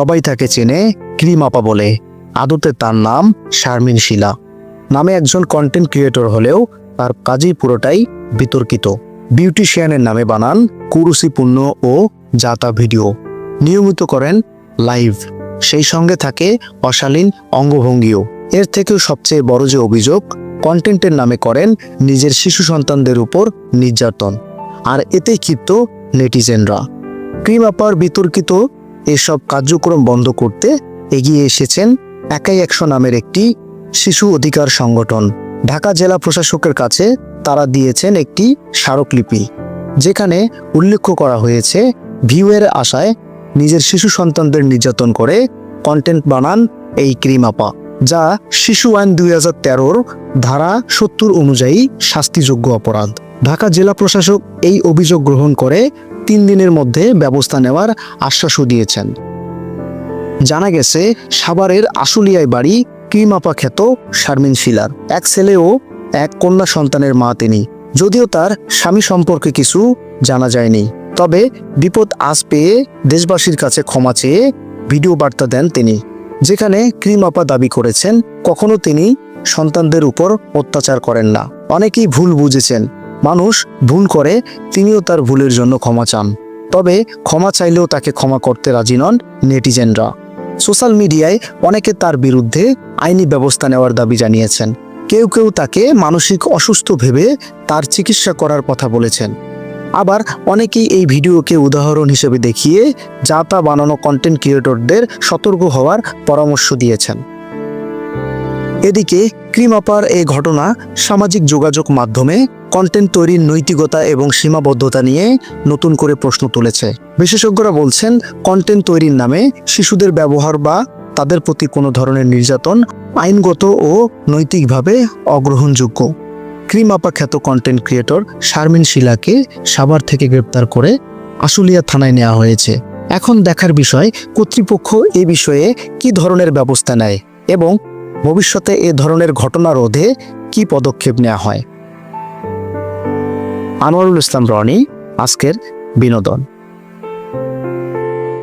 সবাই তাকে চেনে ক্রিম আপা বলে। আদতে তার নাম শারমিন শিলা। নামে একজন কন্টেন্ট ক্রিয়েটর হলেও তার কাজই পুরোটাই বিতর্কিত। বিউটিশিয়ানের নামে বানান কুরুচিপূর্ণ ও যাতা ভিডিও। নিয়মিত করেন লাইভ সেই সঙ্গে থাকে অশালীন অঙ্গভঙ্গিও। এর থেকেও সবচেয়ে বড় যে অভিযোগ কন্টেন্টের নামে করেন নিজের শিশু সন্তানদের উপর নির্যাতন। আর এতেই ক্ষিপ্ত নেটিজেনরা ক্রিম আপার বিতর্কিত এসব কার্যক্রম বন্ধ করতে এগিয়ে এসেছেন একাই একশো নামের একটি শিশু অধিকার সংগঠন। ঢাকা জেলা প্রশাসকের কাছে তারা দিয়েছেন একটি স্মারকলিপি, যেখানে উল্লেখ করা হয়েছে, ভিউয়ের আশায় নিজের শিশু সন্তানদের নির্যাতন করে কন্টেন্ট বানান এই ক্রিম আপা যা শিশু আইন দুই হাজার তেরোর ধারা সত্তর অনুযায়ী শাস্তিযোগ্য অপরাধ। ঢাকা জেলা প্রশাসক এই অভিযোগ গ্রহণ করে তিন দিনের মধ্যে ব্যবস্থা নেওয়ার আশ্বাসও দিয়েছেন। জানা গেছে, সাভারের আশুলিয়ায় বাড়ি ক্রিমাপা খ্যাত শারমিন শিলার। এক ছেলে ও এক কন্যা সন্তানের মা তিনি। যদিও তার স্বামী সম্পর্কে কিছু জানা যায়নি। তবে বিপদ আজ পেয়ে দেশবাসীর কাছে ক্ষমা চেয়ে ভিডিও বার্তা দেন তিনি, যেখানে ক্রিমাপা দাবি করেছেন, কখনো তিনি সন্তানদের উপর অত্যাচার করেন না। অনেকেই ভুল বুঝেছেন। মানুষ ভুল করে, তিনিও তার ভুলের জন্য ক্ষমা চান। তবে ক্ষমা চাইলেও তাকে ক্ষমা করতে রাজি নন নেটিজেনরা। সোশ্যাল মিডিয়ায় অনেকে তার বিরুদ্ধে আইনি ব্যবস্থা নেওয়ার দাবি জানিয়েছেন। কেউ কেউ তাকে মানসিক অসুস্থ ভেবে তার চিকিৎসা করার কথা বলেছেন। আবার অনেকেই এই ভিডিওকে উদাহরণ হিসেবে দেখিয়ে যা তা বানানো কন্টেন্ট ক্রিয়েটরদের সতর্ক হওয়ার পরামর্শ দিয়েছেন। এদিকে ক্রিমাপার এ ঘটনা সামাজিক যোগাযোগ মাধ্যমে কন্টেন্ট তৈরির নৈতিকতা এবং সীমাবদ্ধতা নিয়ে নতুন করে প্রশ্ন তুলেছে। বিশেষজ্ঞরা বলছেন কন্টেন্ট তৈরির নামে শিশুদের ব্যবহার বা তাদের প্রতি কোনো ধরনের নির্যাতন আইনগত ও নৈতিকভাবে অগ্রহণযোগ্য। ক্রিমাপা খ্যাত কন্টেন্ট ক্রিয়েটর শারমিন শিলাকে সাভার থেকে গ্রেপ্তার করে আশুলিয়া থানায় নেওয়া হয়েছে। এখন দেখার বিষয়, কর্তৃপক্ষ এ বিষয়ে কি ধরনের ব্যবস্থা নেয় এবং ভবিষ্যতে এ ধরনের ঘটনা রোধে কি পদক্ষেপ নেওয়া হয়? আনোয়ারুল ইসলাম রনি আজকের বিনোদন।